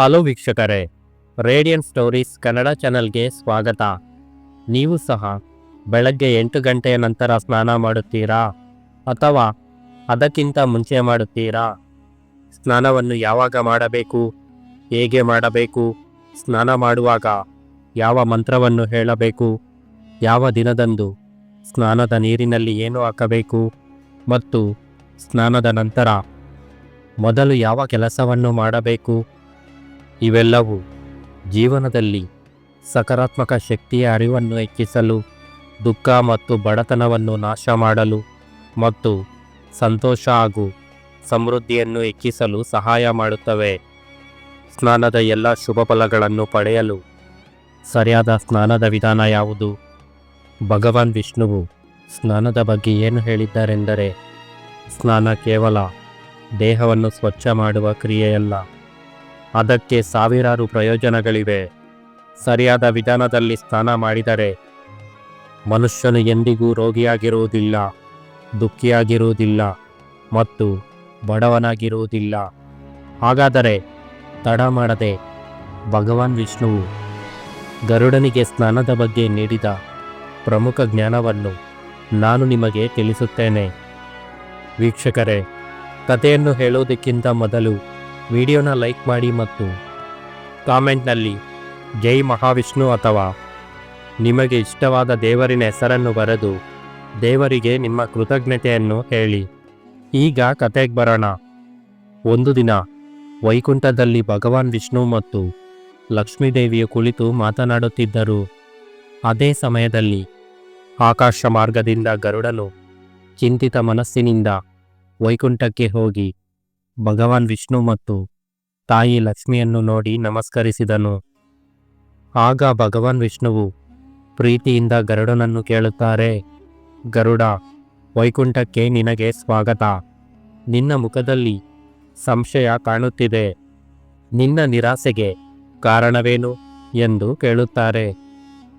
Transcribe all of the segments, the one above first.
Hello ವೀಕ್ಷಕರೇ, radian stories Kannada ಚಾನಲ್ಗೆ ಸ್ವಾಗತ. ನೀವು ಸಹ ಬೆಳಗ್ಗೆ ಎಂಟು ಗಂಟೆಯ ನಂತರ ಸ್ನಾನ ಮಾಡುತ್ತೀರಾ? ಅಥವಾ ಅದಕ್ಕಿಂತ ಮುಂಚೆ ಮಾಡುತ್ತೀರಾ? ಸ್ನಾನವನ್ನು ಯಾವಾಗ ಮಾಡಬೇಕು? ಹೇಗೆ ಮಾಡಬೇಕು? ಸ್ನಾನ ಮಾಡುವಾಗ ಯಾವ ಮಂತ್ರವನ್ನು ಹೇಳಬೇಕು? ಯಾವ ದಿನದಂದು ಸ್ನಾನದ ನೀರಿನಲ್ಲಿ ಏನು ಹಾಕಬೇಕು? ಮತ್ತು ಸ್ನಾನದ ನಂತರ ಮೊದಲು ಯಾವ ಕೆಲಸವನ್ನು ಮಾಡಬೇಕು? ಇವೆಲ್ಲವೂ ಜೀವನದಲ್ಲಿ ಸಕಾರಾತ್ಮಕ ಶಕ್ತಿಯ ಅರಿವನ್ನು ಹೆಚ್ಚಿಸಲು, ದುಃಖ ಮತ್ತು ಬಡತನವನ್ನು ನಾಶ ಮಾಡಲು ಮತ್ತು ಸಂತೋಷ ಹಾಗೂ ಸಮೃದ್ಧಿಯನ್ನು ಹೆಚ್ಚಿಸಲು ಸಹಾಯ ಮಾಡುತ್ತವೆ. ಸ್ನಾನದ ಎಲ್ಲ ಶುಭ ಫಲಗಳನ್ನು ಪಡೆಯಲು ಸರಿಯಾದ ಸ್ನಾನದ ವಿಧಾನ ಯಾವುದು? ಭಗವಾನ್ ವಿಷ್ಣುವು ಸ್ನಾನದ ಬಗ್ಗೆ ಏನು ಹೇಳಿದ್ದಾರೆಂದರೆ, ಸ್ನಾನ ಕೇವಲ ದೇಹವನ್ನು ಸ್ವಚ್ಛ ಮಾಡುವ ಕ್ರಿಯೆಯಲ್ಲ. ಅದಕ್ಕೆ ಸಾವಿರಾರು ಪ್ರಯೋಜನಗಳಿವೆ. ಸರಿಯಾದ ವಿಧಾನದಲ್ಲಿ ಸ್ನಾನ ಮಾಡಿದರೆ ಮನುಷ್ಯನು ಎಂದಿಗೂ ರೋಗಿಯಾಗಿರುವುದಿಲ್ಲ, ದುಃಖಿಯಾಗಿರುವುದಿಲ್ಲ ಮತ್ತು ಬಡವನಾಗಿರುವುದಿಲ್ಲ. ಹಾಗಾದರೆ ತಡ ಮಾಡದೆ ಭಗವಾನ್ ವಿಷ್ಣುವು ಗರುಡನಿಗೆ ಸ್ನಾನದ ಬಗ್ಗೆ ನೀಡಿದ ಪ್ರಮುಖ ಜ್ಞಾನವನ್ನು ನಾನು ನಿಮಗೆ ತಿಳಿಸುತ್ತೇನೆ. ವೀಕ್ಷಕರೇ, ಕಥೆಯನ್ನು ಹೇಳುವುದಕ್ಕಿಂತ ಮೊದಲು ವಿಡಿಯೋನ ಲೈಕ್ ಮಾಡಿ ಮತ್ತು ಕಾಮೆಂಟ್ನಲ್ಲಿ ಜೈ ಮಹಾವಿಷ್ಣು ಅಥವಾ ನಿಮಗೆ ಇಷ್ಟವಾದ ದೇವರಿನ ಹೆಸರನ್ನು ಬರೆದು ದೇವರಿಗೆ ನಿಮ್ಮ ಕೃತಜ್ಞತೆಯನ್ನು ಹೇಳಿ. ಈಗ ಕತೆಗೆ ಬರೋಣ. ಒಂದು ದಿನ ವೈಕುಂಠದಲ್ಲಿ ಭಗವಾನ್ ವಿಷ್ಣು ಮತ್ತು ಲಕ್ಷ್ಮೀದೇವಿಯು ಕುಳಿತು ಮಾತನಾಡುತ್ತಿದ್ದರು. ಅದೇ ಸಮಯದಲ್ಲಿ ಆಕಾಶ ಮಾರ್ಗದಿಂದ ಗರುಡನು ಚಿಂತಿತ ಮನಸ್ಸಿನಿಂದ ವೈಕುಂಠಕ್ಕೆ ಹೋಗಿ ಭಗವಾನ್ ವಿಷ್ಣು ಮತ್ತು ತಾಯಿ ಲಕ್ಷ್ಮಿಯನ್ನು ನೋಡಿ ನಮಸ್ಕರಿಸಿದನು. ಆಗ ಭಗವಾನ್ ವಿಷ್ಣುವು ಪ್ರೀತಿಯಿಂದ ಗರುಡನನ್ನು ಕೇಳುತ್ತಾರೆ, ಗರುಡ, ವೈಕುಂಠಕ್ಕೆ ನಿನಗೆ ಸ್ವಾಗತ. ನಿನ್ನ ಮುಖದಲ್ಲಿ ಸಂಶಯ ಕಾಣುತ್ತಿದೆ. ನಿನ್ನ ನಿರಾಸೆಗೆ ಕಾರಣವೇನು? ಎಂದು ಕೇಳುತ್ತಾರೆ.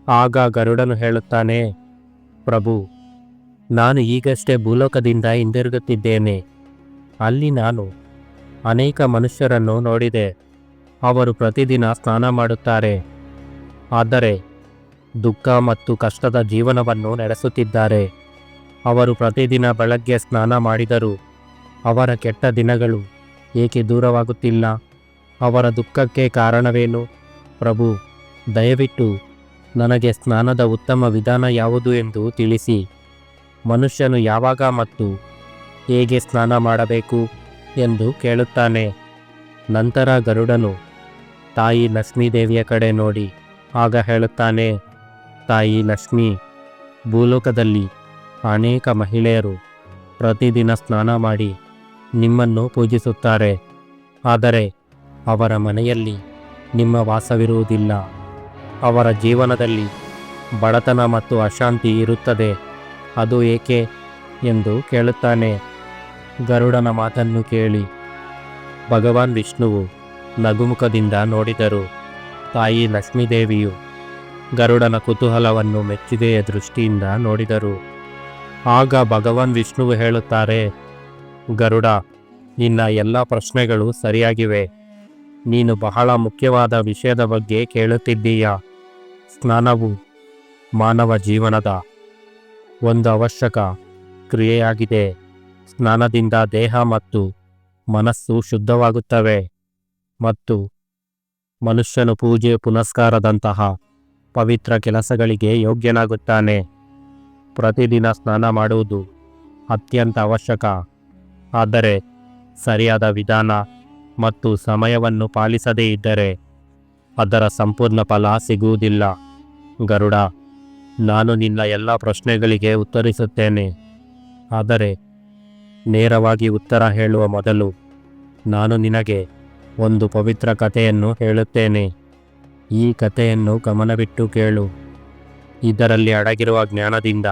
ಆಗ ಗರುಡನು ಹೇಳುತ್ತಾನೆ, ಪ್ರಭು, ನಾನು ಈಗಷ್ಟೇ ಭೂಲೋಕದಿಂದ ಹಿಂದಿರುಗುತ್ತಿದ್ದೇನೆ. ಅಲ್ಲಿ ನಾನು ಅನೇಕ ಮನುಷ್ಯರನ್ನು ನೋಡಿದೆ. ಅವರು ಪ್ರತಿದಿನ ಸ್ನಾನ ಮಾಡುತ್ತಾರೆ. ಆದರೆ ದುಃಖ ಮತ್ತು ಕಷ್ಟದ ಜೀವನವನ್ನು ನಡೆಸುತ್ತಿದ್ದಾರೆ. ಅವರು ಪ್ರತಿದಿನ ಬೆಳಗ್ಗೆ ಸ್ನಾನ ಮಾಡಿದರೂ. ಅವರ ಕೆಟ್ಟ ದಿನಗಳು ಏಕೆ ದೂರವಾಗುತ್ತಿಲ್ಲ? ಅವರ ದುಃಖಕ್ಕೆ ಕಾರಣವೇನು? ಪ್ರಭು, ದಯವಿಟ್ಟು ನನಗೆ ಸ್ನಾನದ ಉತ್ತಮ ವಿಧಾನ ಯಾವುದು ಎಂದು ತಿಳಿಸಿ. ಮನುಷ್ಯನು ಯಾವಾಗ ಮತ್ತು ಹೇಗೆ ಸ್ನಾನ ಮಾಡಬೇಕು? ಎಂದು ಕೇಳುತ್ತಾನೆ. ನಂತರ ಗರುಡನು, ತಾಯಿ ಲಕ್ಷ್ಮೀದೇವಿಯ ಕಡೆ ನೋಡಿ. ಆಗ ಹೇಳುತ್ತಾನೆ, ತಾಯಿ ಲಕ್ಷ್ಮಿ, ಭೂಲೋಕದಲ್ಲಿ ಅನೇಕ ಮಹಿಳೆಯರು ಪ್ರತಿದಿನ ಸ್ನಾನ ಮಾಡಿ ನಿಮ್ಮನ್ನು ಪೂಜಿಸುತ್ತಾರೆ. ಆದರೆ ಅವರ ಮನೆಯಲ್ಲಿ ನಿಮ್ಮ ವಾಸವಿರುವುದಿಲ್ಲ. ಅವರ ಜೀವನದಲ್ಲಿ ಬಡತನ ಮತ್ತು ಅಶಾಂತಿ ಇರುತ್ತದೆ. ಅದು ಏಕೆ? ಎಂದು ಕೇಳುತ್ತಾನೆ. ಗರುಡನ ಮಾತನ್ನು ಕೇಳಿ ಭಗವಾನ್ ವಿಷ್ಣುವು ನಗುಮುಖದಿಂದ ನೋಡಿದರು, ತಾಯಿ ಲಕ್ಷ್ಮೀದೇವಿಯು ಗರುಡನ ಕುತೂಹಲವನ್ನು ಮೆಚ್ಚುಗೆಯ ದೃಷ್ಟಿಯಿಂದ ನೋಡಿದರು. ಆಗ ಭಗವಾನ್ ವಿಷ್ಣುವು ಹೇಳುತ್ತಾರೆ, ಗರುಡ, ನಿನ್ನ ಎಲ್ಲ ಪ್ರಶ್ನೆಗಳು ಸರಿಯಾಗಿವೆ. ನೀನು ಬಹಳ ಮುಖ್ಯವಾದ ವಿಷಯದ ಬಗ್ಗೆ ಕೇಳುತ್ತಿದ್ದೀಯ? ಸ್ನಾನವು ಮಾನವ ಜೀವನದ ಒಂದು ಅವಶ್ಯಕ ಕ್ರಿಯೆಯಾಗಿದೆ. ಸ್ನಾನದಿಂದ ದೇಹ ಮತ್ತು ಮನಸ್ಸು ಶುದ್ಧವಾಗುತ್ತವೆ. ಮತ್ತು ಮನುಷ್ಯನು ಪೂಜೆ ಪುನಸ್ಕಾರದಂತಹ ಪವಿತ್ರ ಕೆಲಸಗಳಿಗೆ ಯೋಗ್ಯನಾಗುತ್ತಾನೆ. ಪ್ರತಿದಿನ ಸ್ನಾನ ಮಾಡುವುದು ಅತ್ಯಂತ ಅವಶ್ಯಕ. ಆದರೆ ಸರಿಯಾದ ವಿಧಾನ ಮತ್ತು ಸಮಯವನ್ನು ಪಾಲಿಸದೇ ಇದ್ದರೆ ಅದರ ಸಂಪೂರ್ಣ ಫಲ ಸಿಗುವುದಿಲ್ಲ. ಗರುಡ, ನಾನು ನಿನ್ನ ಎಲ್ಲ ಪ್ರಶ್ನೆಗಳಿಗೆ ಉತ್ತರಿಸುತ್ತೇನೆ. ಆದರೆ ನೇರವಾಗಿ ಉತ್ತರ ಹೇಳುವ ಮೊದಲು ನಾನು ನಿನಗೆ ಒಂದು ಪವಿತ್ರ ಕಥೆಯನ್ನು ಹೇಳುತ್ತೇನೆ. ಈ ಕಥೆಯನ್ನು ಗಮನವಿಟ್ಟು ಕೇಳು. ಇದರಲ್ಲಿ ಅಡಗಿರುವ ಜ್ಞಾನದಿಂದ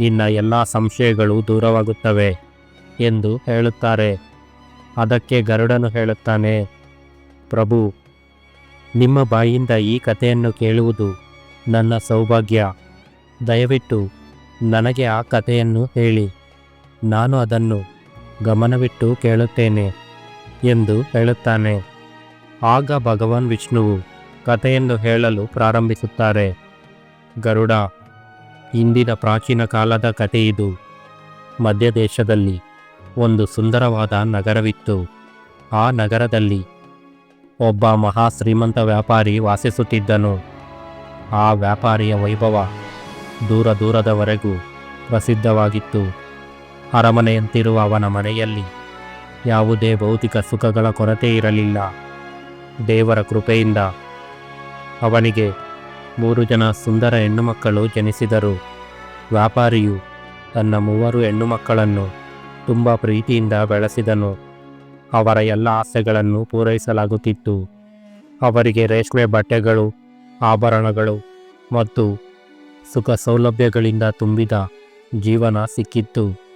ನಿನ್ನ ಎಲ್ಲ ಸಂಶಯಗಳು ದೂರವಾಗುತ್ತವೆ ಎಂದು ಹೇಳುತ್ತಾರೆ. ಅದಕ್ಕೆ ಗರುಡನು ಹೇಳುತ್ತಾನೆ, ಪ್ರಭು, ನಿಮ್ಮ ಬಾಯಿಂದ ಈ ಕಥೆಯನ್ನು ಕೇಳುವುದು ನನ್ನ ಸೌಭಾಗ್ಯ. ದಯವಿಟ್ಟು ನನಗೆ ಆ ಕಥೆಯನ್ನು ಹೇಳಿ. ನಾನು ಅದನ್ನು ಗಮನವಿಟ್ಟು ಕೇಳುತ್ತೇನೆ ಎಂದು ಹೇಳುತ್ತಾನೆ. ಆಗ ಭಗವಾನ್ ವಿಷ್ಣುವು ಕಥೆಯನ್ನು ಹೇಳಲು ಪ್ರಾರಂಭಿಸುತ್ತಾರೆ. ಗರುಡ, ಇಂದಿನ ಪ್ರಾಚೀನ ಕಾಲದ ಕಥೆಯಿದು ಮಧ್ಯದೇಶದಲ್ಲಿ ಒಂದು ಸುಂದರವಾದ ನಗರವಿತ್ತು. ಆ ನಗರದಲ್ಲಿ ಒಬ್ಬ ಮಹಾ ಶ್ರೀಮಂತ ವ್ಯಾಪಾರಿ ವಾಸಿಸುತ್ತಿದ್ದನು. ಆ ವ್ಯಾಪಾರಿಯ ವೈಭವ ದೂರ ದೂರದವರೆಗೂ ಪ್ರಸಿದ್ಧವಾಗಿತ್ತು. ಅರಮನೆಯಂತಿರುವ ಅವನ ಮನೆಯಲ್ಲಿ ಯಾವುದೇ ಭೌತಿಕ ಸುಖಗಳ ಕೊರತೆ ಇರಲಿಲ್ಲ. ದೇವರ ಕೃಪೆಯಿಂದ ಅವನಿಗೆ ಮೂರು ಜನ ಸುಂದರ ಹೆಣ್ಣುಮಕ್ಕಳು ಜನಿಸಿದರು. ವ್ಯಾಪಾರಿಯು ತನ್ನ ಮೂವರು ಹೆಣ್ಣುಮಕ್ಕಳನ್ನು ತುಂಬ ಪ್ರೀತಿಯಿಂದ ಬೆಳೆಸಿದನು. ಅವರ ಎಲ್ಲ ಆಸೆಗಳನ್ನು ಪೂರೈಸಲಾಗುತ್ತಿತ್ತು. ಅವರಿಗೆ ರೇಷ್ಮೆ ಬಟ್ಟೆಗಳು, ಆಭರಣಗಳು ಮತ್ತು ಸುಖ ಸೌಲಭ್ಯಗಳಿಂದ ತುಂಬಿದ ಜೀವನ ಸಿಕ್ಕಿತ್ತು.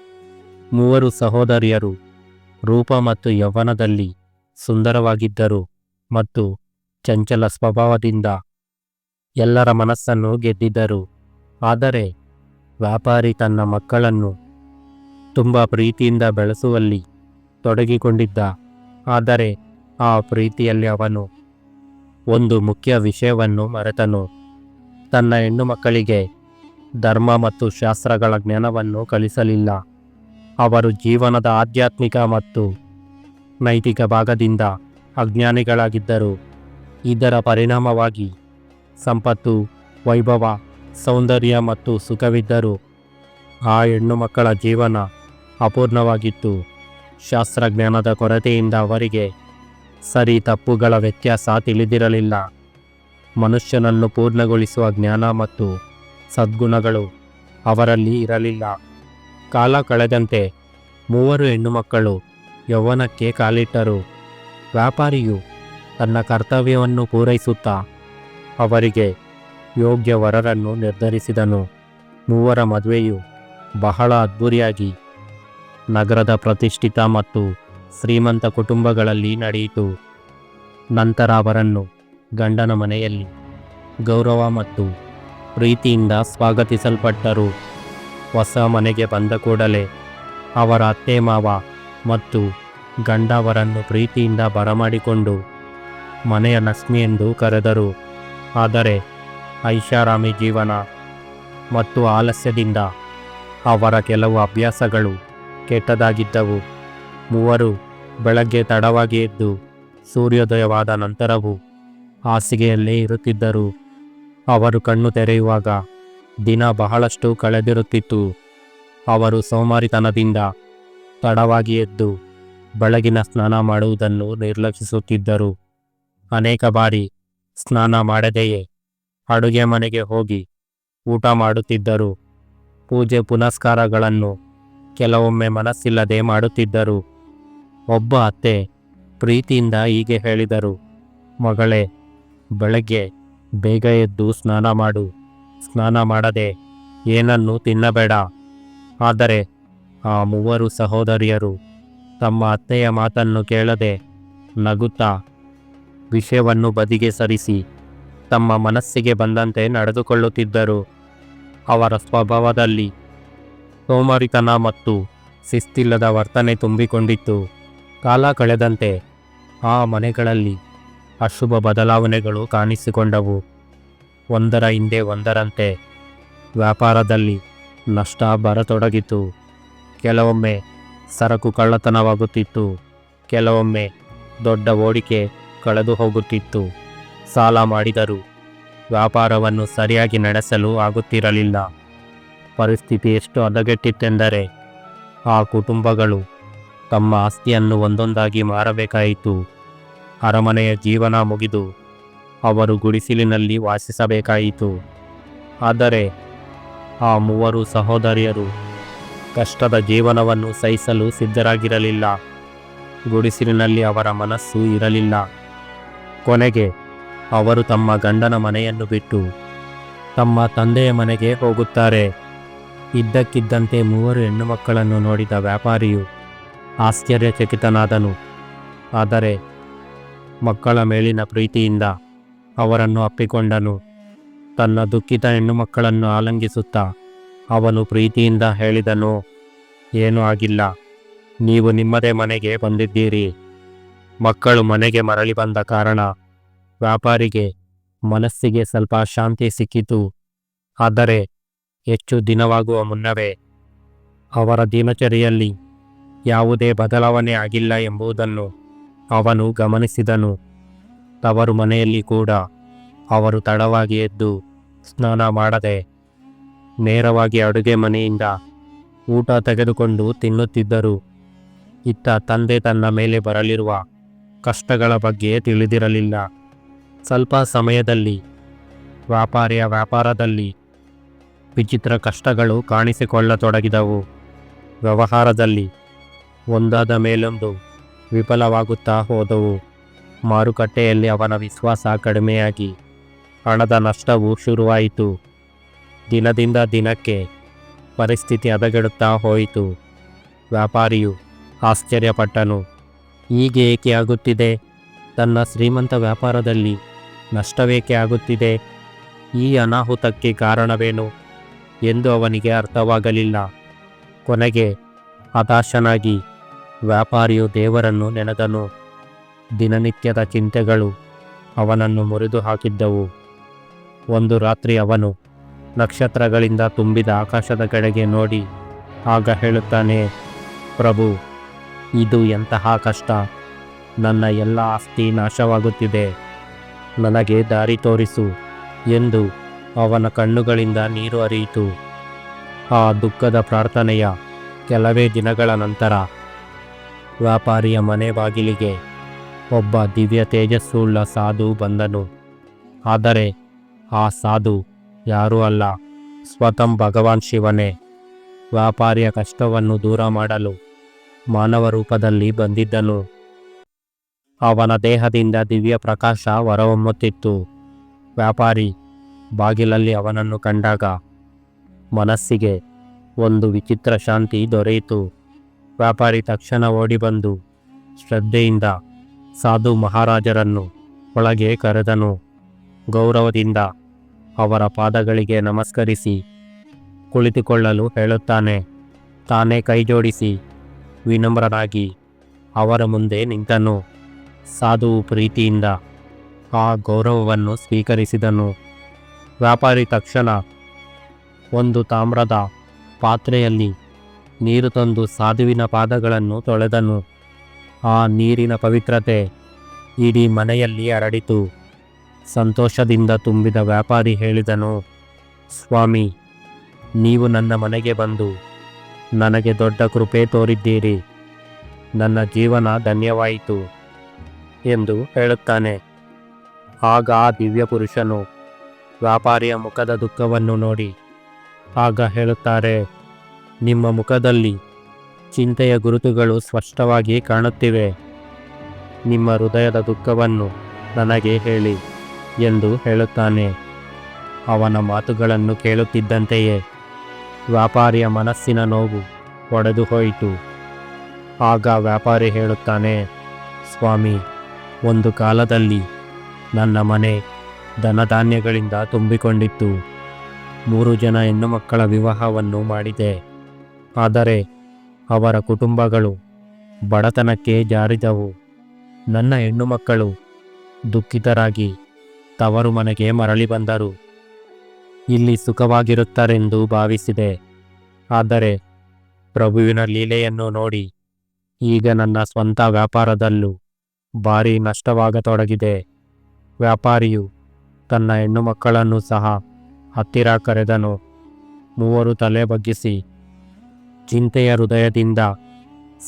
ಮೂವರು ಸಹೋದರಿಯರು ರೂಪ ಮತ್ತು ಯೌವನದಲ್ಲಿ ಸುಂದರವಾಗಿದ್ದರು ಮತ್ತು ಚಂಚಲ ಸ್ವಭಾವದಿಂದ ಎಲ್ಲರ ಮನಸ್ಸನ್ನು ಗೆದ್ದಿದ್ದರು. ಆದರೆ ವ್ಯಾಪಾರಿ ತನ್ನ ಮಕ್ಕಳನ್ನು ತುಂಬ ಪ್ರೀತಿಯಿಂದ ಬೆಳೆಸುವಲ್ಲಿ ತೊಡಗಿಕೊಂಡಿದ್ದ. ಆದರೆ ಆ ಪ್ರೀತಿಯಲ್ಲಿ ಅವನು ಒಂದು ಮುಖ್ಯ ವಿಷಯವನ್ನು ಮರೆತನು. ತನ್ನ ಹೆಣ್ಣು ಮಕ್ಕಳಿಗೆ ಧರ್ಮ ಮತ್ತು ಶಾಸ್ತ್ರಗಳ ಜ್ಞಾನವನ್ನು ಕಲಿಸಲಿಲ್ಲ. ಅವರು ಜೀವನದ ಆಧ್ಯಾತ್ಮಿಕ ಮತ್ತು ನೈತಿಕ ಭಾಗದಿಂದ ಅಜ್ಞಾನಿಗಳಾಗಿದ್ದರು. ಇದರ ಪರಿಣಾಮವಾಗಿ ಸಂಪತ್ತು, ವೈಭವ, ಸೌಂದರ್ಯ ಮತ್ತು ಸುಖವಿದ್ದರು ಆ ಹೆಣ್ಣು ಮಕ್ಕಳ ಜೀವನ ಅಪೂರ್ಣವಾಗಿತ್ತು. ಶಾಸ್ತ್ರಜ್ಞಾನದ ಕೊರತೆಯಿಂದ ಅವರಿಗೆ ಸರಿ ತಪ್ಪುಗಳ ವ್ಯತ್ಯಾಸ ತಿಳಿದಿರಲಿಲ್ಲ. ಮನುಷ್ಯನನ್ನು ಪೂರ್ಣಗೊಳಿಸುವ ಜ್ಞಾನ ಮತ್ತು ಸದ್ಗುಣಗಳು ಅವರಲ್ಲಿ ಇರಲಿಲ್ಲ. ಕಾಲ ಕಳೆದಂತೆ ಮೂವರು ಹೆಣ್ಣುಮಕ್ಕಳು ಯೌವನಕ್ಕೆ ಕಾಲಿಟ್ಟರು. ವ್ಯಾಪಾರಿಯು ತನ್ನ ಕರ್ತವ್ಯವನ್ನು ಪೂರೈಸುತ್ತಾ ಅವರಿಗೆ ಯೋಗ್ಯ ವರರನ್ನು ನಿರ್ಧರಿಸಿದನು. ಮೂವರ ಮದುವೆಯು ಬಹಳ ಅದ್ಭುರಿಯಾಗಿ ನಗರದ ಪ್ರತಿಷ್ಠಿತ ಮತ್ತು ಶ್ರೀಮಂತ ಕುಟುಂಬಗಳಲ್ಲಿ ನಡೆಯಿತು. ನಂತರ ಅವರನ್ನು ಗಂಡನ ಮನೆಯಲ್ಲಿ ಗೌರವ ಮತ್ತು ಪ್ರೀತಿಯಿಂದ ಸ್ವಾಗತಿಸಲ್ಪಟ್ಟರು. ಹೊಸ ಮನೆಗೆ ಬಂದ ಕೂಡಲೇ ಅವರ ಅತ್ತೆ ಮಾವ ಮತ್ತು ಗಂಡ ಅವರನ್ನು ಪ್ರೀತಿಯಿಂದ ಬರಮಾಡಿಕೊಂಡು ಮನೆಯ ಲಕ್ಷ್ಮಿ ಎಂದು ಕರೆದರು. ಆದರೆ ಐಷಾರಾಮಿ ಜೀವನ ಮತ್ತು ಆಲಸ್ಯದಿಂದ ಅವರ ಕೆಲವು ಅಭ್ಯಾಸಗಳು ಕೆಟ್ಟದಾಗಿದ್ದವು. ಮೂವರು ಬೆಳಗ್ಗೆ ತಡವಾಗಿ ಎದ್ದು ಸೂರ್ಯೋದಯವಾದ ನಂತರವೂ ಹಾಸಿಗೆಯಲ್ಲೇ ಇರುತ್ತಿದ್ದರು. ಅವರು ಕಣ್ಣು ತೆರೆಯುವಾಗ ದಿನ ಬಹಳಷ್ಟು ಕಳೆದಿರುತ್ತಿತ್ತು. ಅವರು ಸೋಮಾರಿತನದಿಂದ ತಡವಾಗಿ ಎದ್ದು ಬೆಳಗಿನ ಸ್ನಾನ ಮಾಡುವುದನ್ನು ನಿರ್ಲಕ್ಷಿಸುತ್ತಿದ್ದರು. ಅನೇಕ ಬಾರಿ ಸ್ನಾನ ಮಾಡದೆಯೇ ಅಡುಗೆ ಮನೆಗೆ ಹೋಗಿ ಊಟ ಮಾಡುತ್ತಿದ್ದರು. ಪೂಜೆ ಪುನಸ್ಕಾರಗಳನ್ನು ಕೆಲವೊಮ್ಮೆ ಮನಸ್ಸಿಲ್ಲದೆ ಮಾಡುತ್ತಿದ್ದರು. ಒಬ್ಬ ಅತ್ತೆ ಪ್ರೀತಿಯಿಂದ ಹೀಗೆ ಹೇಳಿದರು, ಮಗಳೇ, ಬೆಳಗ್ಗೆ ಬೇಗ ಎದ್ದು ಸ್ನಾನ ಮಾಡು. ಸ್ನಾನ ಮಾಡದೆ ಏನನ್ನೂ ತಿನ್ನಬೇಡ. ಆದರೆ ಆ ಮೂವರು ಸಹೋದರಿಯರು ತಮ್ಮ ಅತ್ತೆಯ ಮಾತನ್ನು ಕೇಳದೆ ನಗುತ್ತಾ ವಿಷಯವನ್ನು ಬದಿಗೆ ಸರಿಸಿ ತಮ್ಮ ಮನಸ್ಸಿಗೆ ಬಂದಂತೆ ನಡೆದುಕೊಳ್ಳುತ್ತಿದ್ದರು. ಅವರ ಸ್ವಭಾವದಲ್ಲಿ ಸೋಮಾರಿತನ ಮತ್ತು ಶಿಸ್ತಿಲ್ಲದ ವರ್ತನೆ ತುಂಬಿಕೊಂಡಿತ್ತು. ಕಾಲ ಕಳೆದಂತೆ ಆ ಮನೆಗಳಲ್ಲಿ ಅಶುಭ ಬದಲಾವಣೆಗಳು ಕಾಣಿಸಿಕೊಂಡವು. ಒಂದರ ಹಿಂದೆ ಒಂದರಂತೆ ವ್ಯಾಪಾರದಲ್ಲಿ ನಷ್ಟ ಬರತೊಡಗಿತು. ಕೆಲವೊಮ್ಮೆ ಸರಕು ಕಳ್ಳತನವಾಗುತ್ತಿತ್ತು. ಕೆಲವೊಮ್ಮೆ ದೊಡ್ಡ ಓಡಿಕೆ ಕಳೆದು ಹೋಗುತ್ತಿತ್ತು. ಸಾಲ ಮಾಡಿದರು ವ್ಯಾಪಾರವನ್ನು ಸರಿಯಾಗಿ ನಡೆಸಲು ಆಗುತ್ತಿರಲಿಲ್ಲ. ಪರಿಸ್ಥಿತಿ ಎಷ್ಟು ಹದಗೆಟ್ಟಿತ್ತೆಂದರೆ ಆ ಕುಟುಂಬಗಳು ತಮ್ಮ ಆಸ್ತಿಯನ್ನು ಒಂದೊಂದಾಗಿ ಮಾರಬೇಕಾಯಿತು. ಅರಮನೆಯ ಜೀವನ ಮುಗಿದು ಅವರು ಗುಡಿಸಿಲಿನಲ್ಲಿ ವಾಸಿಸಬೇಕಾಯಿತು. ಆದರೆ ಆ ಮೂವರು ಸಹೋದರಿಯರು ಕಷ್ಟದ ಜೀವನವನ್ನು ಸಹಿಸಲು ಸಿದ್ಧರಾಗಿರಲಿಲ್ಲ. ಗುಡಿಸಿಲಿನಲ್ಲಿ ಅವರ ಮನಸ್ಸು ಇರಲಿಲ್ಲ. ಕೊನೆಗೆ ಅವರು ತಮ್ಮ ಗಂಡನ ಮನೆಯನ್ನು ಬಿಟ್ಟು ತಮ್ಮ ತಂದೆಯ ಮನೆಗೆ ಹೋಗುತ್ತಾರೆ. ಇದ್ದಕ್ಕಿದ್ದಂತೆ ಮೂವರು ಹೆಣ್ಣು ಮಕ್ಕಳನ್ನು ನೋಡಿದ ವ್ಯಾಪಾರಿಯು ಆಶ್ಚರ್ಯಚಕಿತನಾದನು. ಆದರೆ ಮಕ್ಕಳ ಮೇಲಿನ ಪ್ರೀತಿಯಿಂದ ಅವರನ್ನು ಅಪ್ಪಿಕೊಂಡನು. ತನ್ನ ದುಃಖಿತ ಹೆಣ್ಣು ಮಕ್ಕಳನ್ನು ಆಲಂಗಿಸುತ್ತಾ ಅವನು ಪ್ರೀತಿಯಿಂದ ಹೇಳಿದನು, ಏನೂ ಆಗಿಲ್ಲ. ನೀವು ನಿಮ್ಮದೇ ಮನೆಗೆ ಬಂದಿದ್ದೀರಿ. ಮಕ್ಕಳು ಮನೆಗೆ ಮರಳಿ ಬಂದ ಕಾರಣ ವ್ಯಾಪಾರಿಗೆ ಮನಸ್ಸಿಗೆ ಸ್ವಲ್ಪ ಶಾಂತಿ ಸಿಕ್ಕಿತು. ಆದರೆ ಹೆಚ್ಚು ದಿನವಾಗುವ ಮುನ್ನವೇ ಅವರ ದಿನಚರಿಯಲ್ಲಿ ಯಾವುದೇ ಬದಲಾವಣೆ ಆಗಿಲ್ಲ ಎಂಬುದನ್ನು ಅವನು ಗಮನಿಸಿದನು. ತವರು ಮನೆಯಲ್ಲಿ ಕೂಡ ಅವರು ತಡವಾಗಿ ಎದ್ದು ಸ್ನಾನ ಮಾಡದೆ ನೇರವಾಗಿ ಅಡುಗೆ ಮನೆಯಿಂದ ಊಟ ತೆಗೆದುಕೊಂಡು ತಿನ್ನುತ್ತಿದ್ದರು. ಇತ್ತ ತಂದೆ ತನ್ನ ಮೇಲೆ ಬರಲಿರುವ ಕಷ್ಟಗಳ ಬಗ್ಗೆ ತಿಳಿದಿರಲಿಲ್ಲ. ಸ್ವಲ್ಪ ಸಮಯದಲ್ಲಿ, ವ್ಯಾಪಾರಿಯ ವ್ಯಾಪಾರದಲ್ಲಿ ವಿಚಿತ್ರ ಕಷ್ಟಗಳು ಕಾಣಿಸಿಕೊಳ್ಳತೊಡಗಿದವು. ವ್ಯವಹಾರದಲ್ಲಿ ಒಂದಾದ ಮೇಲೊಂದು ವಿಫಲವಾಗುತ್ತಾ ಹೋದವು. ಮಾರುಕಟ್ಟೆಯಲ್ಲಿ ಅವನ ವಿಶ್ವಾಸ ಕಡಿಮೆಯಾಗಿ ಹಣದ ನಷ್ಟವು ಶುರುವಾಯಿತು. ದಿನದಿಂದ ದಿನಕ್ಕೆ ಪರಿಸ್ಥಿತಿ ಹದಗೆಡುತ್ತಾ ಹೋಯಿತು. ವ್ಯಾಪಾರಿಯು ಆಶ್ಚರ್ಯಪಟ್ಟನು. ಹೀಗೆ ಏಕೆ ಆಗುತ್ತಿದೆ? ತನ್ನ ಶ್ರೀಮಂತ ವ್ಯಾಪಾರದಲ್ಲಿ ನಷ್ಟವೇಕೆ ಆಗುತ್ತಿದೆ? ಈ ಅನಾಹುತಕ್ಕೆ ಕಾರಣವೇನು ಎಂದು ಅವನಿಗೆ ಅರ್ಥವಾಗಲಿಲ್ಲ. ಕೊನೆಗೆ ಹತಾಶನಾಗಿ ವ್ಯಾಪಾರಿಯು ದೇವರನ್ನು ನೆನೆದನು. ದಿನನಿತ್ಯದ ಚಿಂತೆಗಳು ಅವನನ್ನು ಮುರಿದು ಹಾಕಿದ್ದವು ಒಂದು ರಾತ್ರಿ ಅವನು ನಕ್ಷತ್ರಗಳಿಂದ ತುಂಬಿದ ಆಕಾಶದ ಕಡೆಗೆ ನೋಡಿ ಆಗ ಹೇಳುತ್ತಾನೆ, ಪ್ರಭು, ಇದು ಎಂತಹ ಕಷ್ಟ! ನನ್ನ ಎಲ್ಲ ಆಸ್ತಿ ನಾಶವಾಗುತ್ತಿದೆ. ನನಗೆ ದಾರಿ ತೋರಿಸು ಎಂದು ಅವನ ಕಣ್ಣುಗಳಿಂದ ನೀರು ಹರಿಯಿತು. ಆ ದುಃಖದ ಪ್ರಾರ್ಥನೆಯ ಕೆಲವೇ ದಿನಗಳ ನಂತರ ವ್ಯಾಪಾರಿಯ ಮನೆ ಬಾಗಿಲಿಗೆ ಒಬ್ಬ ದಿವ್ಯ ತೇಜಸ್ಸುಳ್ಳ ಸಾಧು ಬಂದನು. ಆದರೆ ಆ ಸಾಧು ಯಾರೂ ಅಲ್ಲ, ಸ್ವತಂ ಭಗವಾನ್ ಶಿವನೇ. ವ್ಯಾಪಾರಿಯ ಕಷ್ಟವನ್ನು ದೂರ ಮಾಡಲು ಮಾನವ ರೂಪದಲ್ಲಿ ಬಂದಿದ್ದನು. ಅವನ ದೇಹದಿಂದ ದಿವ್ಯ ಪ್ರಕಾಶ ಹೊರಹೊಮ್ಮುತ್ತಿತ್ತು. ವ್ಯಾಪಾರಿ ಬಾಗಿಲಲ್ಲಿ ಅವನನ್ನು ಕಂಡಾಗ ಮನಸ್ಸಿಗೆ ಒಂದು ವಿಚಿತ್ರ ಶಾಂತಿ ದೊರೆಯಿತು. ವ್ಯಾಪಾರಿ ತಕ್ಷಣ ಓಡಿಬಂದು ಶ್ರದ್ಧೆಯಿಂದ ಸಾಧು ಮಹಾರಾಜರನ್ನು ಒಳಗೆ ಕರೆದನು. ಗೌರವದಿಂದ ಅವರ ಪಾದಗಳಿಗೆ ನಮಸ್ಕರಿಸಿ, ಕುಳಿತುಕೊಳ್ಳಲು ಹೇಳುತ್ತಾನೆ. ತಾನೇ ಕೈಜೋಡಿಸಿ, ವಿನಮ್ರನಾಗಿ ಅವರ ಮುಂದೆ ನಿಂತನು. ಸಾಧುವು ಪ್ರೀತಿಯಿಂದ ಆ ಗೌರವವನ್ನು ಸ್ವೀಕರಿಸಿದನು. ವ್ಯಾಪಾರಿ ತಕ್ಷಣ ಒಂದು ತಾಮ್ರದ ಪಾತ್ರೆಯಲ್ಲಿ ನೀರು ತಂದು ಸಾಧುವಿನ ಪಾದಗಳನ್ನು ತೊಳೆದನು. ಆ ನೀರಿನ ಪವಿತ್ರತೆ ಇಡೀ ಮನೆಯಲ್ಲಿ ಹರಡಿತು. ಸಂತೋಷದಿಂದ ತುಂಬಿದ ವ್ಯಾಪಾರಿ ಹೇಳಿದನು, ಸ್ವಾಮಿ, ನೀವು ನನ್ನ ಮನೆಗೆ ಬಂದು ನನಗೆ ದೊಡ್ಡ ಕೃಪೆ ತೋರಿದ್ದೀರಿ. ನನ್ನ ಜೀವನ ಧನ್ಯವಾಯಿತು ಎಂದು ಹೇಳುತ್ತಾನೆ. ಆಗ ಆ ದಿವ್ಯ ಪುರುಷನು ವ್ಯಾಪಾರಿಯ ಮುಖದ ದುಃಖವನ್ನು ನೋಡಿ, ಆಗ ಹೇಳುತ್ತಾರೆ, ನಿಮ್ಮ ಮುಖದಲ್ಲಿ ಚಿಂತೆಯ ಗುರುತುಗಳು ಸ್ಪಷ್ಟವಾಗಿ ಕಾಣುತ್ತಿವೆ. ನಿಮ್ಮ ಹೃದಯದ ದುಃಖವನ್ನು ನನಗೆ ಹೇಳಿ ಎಂದು ಹೇಳುತ್ತಾನೆ. ಅವನ ಮಾತುಗಳನ್ನು ಕೇಳುತ್ತಿದ್ದಂತೆಯೇ ವ್ಯಾಪಾರಿಯ ಮನಸ್ಸಿನ ನೋವು ಒಡೆದು ಹೋಯಿತು. ಆಗ ವ್ಯಾಪಾರಿ ಹೇಳುತ್ತಾನೆ, ಸ್ವಾಮಿ, ಒಂದು ಕಾಲದಲ್ಲಿ ನನ್ನ ಮನೆ ಧನಧಾನ್ಯಗಳಿಂದ ತುಂಬಿಕೊಂಡಿತ್ತು. ಮೂರು ಜನ ಹೆಣ್ಣು ಮಕ್ಕಳ ವಿವಾಹವನ್ನು ಮಾಡಿದೆ. ಆದರೆ ಅವರ ಕುಟುಂಬಗಳು ಬಡತನಕ್ಕೆ ಜಾರಿದವು. ನನ್ನ ಹೆಣ್ಣು ಮಕ್ಕಳು ದುಃಖಿತರಾಗಿ ತವರು ಮನೆಗೆ ಮರಳಿ ಬಂದರು. ಇಲ್ಲಿ ಸುಖವಾಗಿರುತ್ತಾರೆಂದು ಭಾವಿಸಿದೆ. ಆದರೆ ಪ್ರಭುವಿನ ಲೀಲೆಯನ್ನು ನೋಡಿ ಈಗ ನನ್ನ ಸ್ವಂತ ವ್ಯಾಪಾರದಲ್ಲೂ ಭಾರೀ ನಷ್ಟವಾಗತೊಡಗಿದೆ. ವ್ಯಾಪಾರಿಯು ತನ್ನ ಹೆಣ್ಣು ಮಕ್ಕಳನ್ನು ಸಹ ಹತ್ತಿರ ಕರೆದನು. ಮೂವರು ತಲೆ ಬಗ್ಗಿಸಿ ಚಿಂತೆಯ ಹೃದಯದಿಂದ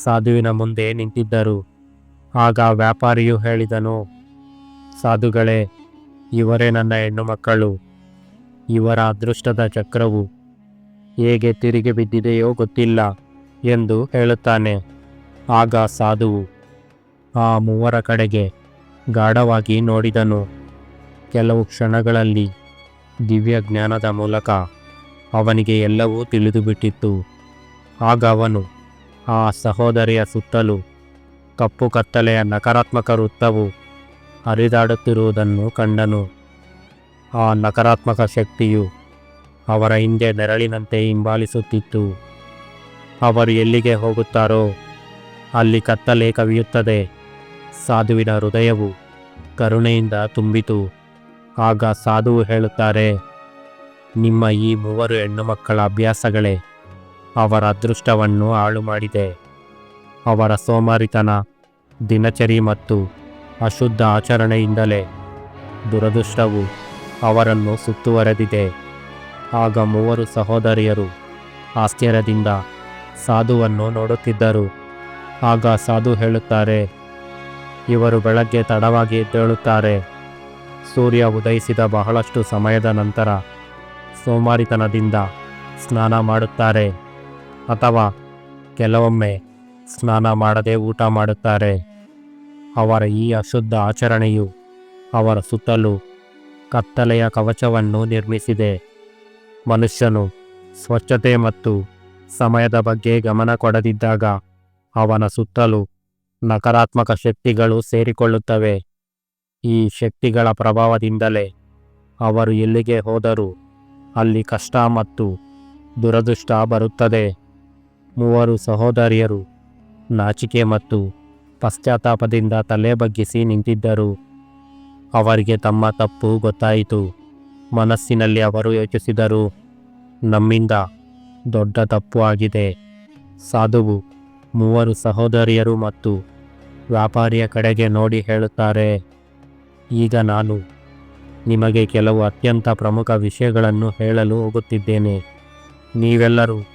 ಸಾಧುವಿನ ಮುಂದೆ ನಿಂತಿದ್ದರು. ಆಗ ವ್ಯಾಪಾರಿಯು ಹೇಳಿದನು, ಸಾಧುಗಳೇ, ಇವರೇ ನನ್ನ ಹೆಣ್ಣು ಮಕ್ಕಳು. ಇವರ ಅದೃಷ್ಟದ ಚಕ್ರವು ಹೇಗೆ ತಿರುಗಿ ಬಿದ್ದಿದೆಯೋ ಗೊತ್ತಿಲ್ಲ ಎಂದು ಹೇಳುತ್ತಾನೆ. ಆಗ ಸಾಧುವು ಆ ಮೂವರ ಕಡೆಗೆ ಗಾಢವಾಗಿ ನೋಡಿದನು. ಕೆಲವು ಕ್ಷಣಗಳಲ್ಲಿ ದಿವ್ಯ ಜ್ಞಾನದ ಮೂಲಕ ಅವನಿಗೆ ಎಲ್ಲವೂ ತಿಳಿದುಬಿಟ್ಟಿತ್ತು. ಆಗ ಅವನು, ಆ ಸಹೋದರಿಯ ಸುತ್ತಲೂ ಕಪ್ಪು ಕತ್ತಲೆಯ ನಕಾರಾತ್ಮಕ ವೃತ್ತವು ಹರಿದಾಡುತ್ತಿರುವುದನ್ನು ಕಂಡನು. ಆ ನಕಾರಾತ್ಮಕ ಶಕ್ತಿಯು ಅವರ ಹಿಂದೆ ನೆರಳಿನಂತೆ ಹಿಂಬಾಲಿಸುತ್ತಿತ್ತು. ಅವರು ಎಲ್ಲಿಗೆ ಹೋಗುತ್ತಾರೋ, ಅಲ್ಲಿ ಕತ್ತಲೆ ಕವಿಯುತ್ತದೆ. ಸಾಧುವಿನ ಹೃದಯವು ಕರುಣೆಯಿಂದ ತುಂಬಿತು. ಆಗ ಸಾಧುವು ಹೇಳುತ್ತಾರೆ, ನಿಮ್ಮ ಈ ಮೂವರು ಹೆಣ್ಣು ಮಕ್ಕಳ ಅಭ್ಯಾಸಗಳೇ ಅವರ ಅದೃಷ್ಟವನ್ನು ಹಾಳು ಮಾಡಿದೆ ಅವರ ಸೋಮಾರಿತನ, ದಿನಚರಿ ಮತ್ತು ಅಶುದ್ಧ ಆಚರಣೆಯಿಂದಲೇ ದುರದೃಷ್ಟವು ಅವರನ್ನು ಸುತ್ತುವರೆದಿದೆ. ಆಗ ಮೂವರು ಸಹೋದರಿಯರು ಆಶ್ಚರ್ಯದಿಂದ ಸಾಧುವನ್ನು ನೋಡುತ್ತಿದ್ದರು. ಆಗ ಸಾಧು ಹೇಳುತ್ತಾರೆ, ಇವರು ಬೆಳಗ್ಗೆ ತಡವಾಗಿ ಎದ್ದೇಳುತ್ತಾರೆ. ಸೂರ್ಯ ಉದಯಿಸಿದ ಬಹಳಷ್ಟು ಸಮಯದ ನಂತರ ಸೋಮಾರಿತನದಿಂದ ಸ್ನಾನ ಮಾಡುತ್ತಾರೆ. ಅಥವಾ ಕೆಲವೊಮ್ಮೆ ಸ್ನಾನ ಮಾಡದೆ ಊಟ ಮಾಡುತ್ತಾರೆ. ಅವರ ಈ ಅಶುದ್ಧ ಆಚರಣೆಯು ಅವರ ಸುತ್ತಲೂ ಕತ್ತಲೆಯ ಕವಚವನ್ನು ನಿರ್ಮಿಸಿದೆ. ಮನುಷ್ಯನು ಸ್ವಚ್ಛತೆ ಮತ್ತು ಸಮಯದ ಬಗ್ಗೆ ಗಮನ ಕೊಡದಿದ್ದಾಗ ಅವನ ಸುತ್ತಲೂ ನಕಾರಾತ್ಮಕ ಶಕ್ತಿಗಳು ಸೇರಿಕೊಳ್ಳುತ್ತವೆ. ಈ ಶಕ್ತಿಗಳ ಪ್ರಭಾವದಿಂದಲೇ ಅವರು ಎಲ್ಲಿಗೆ ಹೋದರೂ ಅಲ್ಲಿ ಕಷ್ಟ ಮತ್ತು ದುರದೃಷ್ಟ ಬರುತ್ತದೆ. ಮೂವರು ಸಹೋದರಿಯರು. ನಾಚಿಕೆ ಮತ್ತು ಪಶ್ಚಾತ್ತಾಪದಿಂದ ತಲೆ ಬಗ್ಗಿಸಿ ನಿಂತಿದ್ದರು. ಅವರಿಗೆ ತಮ್ಮ ತಪ್ಪು ಗೊತ್ತಾಯಿತು. ಮನಸ್ಸಿನಲ್ಲಿ ಅವರು ಯೋಚಿಸಿದರು, ನಮ್ಮಿಂದ ದೊಡ್ಡ ತಪ್ಪು ಆಗಿದೆ. ಸಾಧುವು ಮೂವರು ಸಹೋದರಿಯರು ಮತ್ತು ವ್ಯಾಪಾರಿಯ ಕಡೆಗೆ ನೋಡಿ ಹೇಳುತ್ತಾರೆ. ಈಗ ನಾನು ನಿಮಗೆ ಕೆಲವು ಅತ್ಯಂತ ಪ್ರಮುಖ ವಿಷಯಗಳನ್ನು ಹೇಳಲು ಹೋಗುತ್ತಿದ್ದೇನೆ. ನೀವೆಲ್ಲರೂ